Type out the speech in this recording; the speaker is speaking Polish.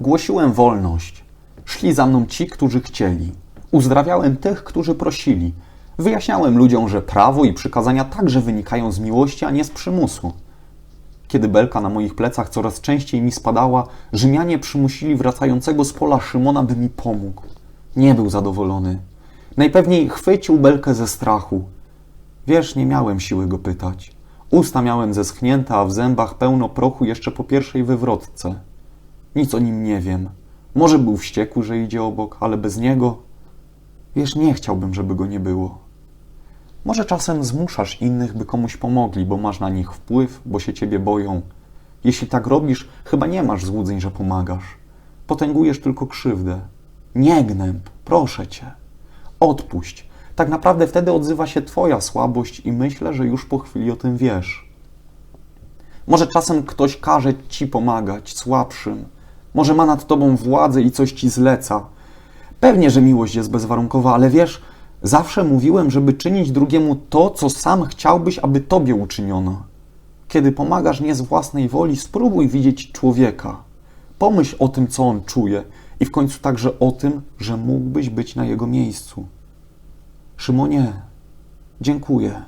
Głosiłem wolność. Szli za mną ci, którzy chcieli. Uzdrawiałem tych, którzy prosili. Wyjaśniałem ludziom, że prawo i przykazania także wynikają z miłości, a nie z przymusu. Kiedy belka na moich plecach coraz częściej mi spadała, Rzymianie przymusili wracającego z pola Szymona, by mi pomógł. Nie był zadowolony. Najpewniej chwycił belkę ze strachu. Wiesz, nie miałem siły go pytać. Usta miałem zeschnięte, a w zębach pełno prochu jeszcze po pierwszej wywrotce. Nic o nim nie wiem. Może był wściekły, że idzie obok, ale bez niego... Wiesz, nie chciałbym, żeby go nie było. Może czasem zmuszasz innych, by komuś pomogli, bo masz na nich wpływ, bo się ciebie boją. Jeśli tak robisz, chyba nie masz złudzeń, że pomagasz. Potęgujesz tylko krzywdę. Nie gnęb, proszę cię. Odpuść. Tak naprawdę wtedy odzywa się twoja słabość i myślę, że już po chwili o tym wiesz. Może czasem ktoś każe ci pomagać słabszym. Może ma nad tobą władzę i coś ci zleca. Pewnie, że miłość jest bezwarunkowa, ale wiesz, zawsze mówiłem, żeby czynić drugiemu to, co sam chciałbyś, aby tobie uczyniono. Kiedy pomagasz nie z własnej woli, spróbuj widzieć człowieka. Pomyśl o tym, co on czuje i w końcu także o tym, że mógłbyś być na jego miejscu. Szymonie, dziękuję.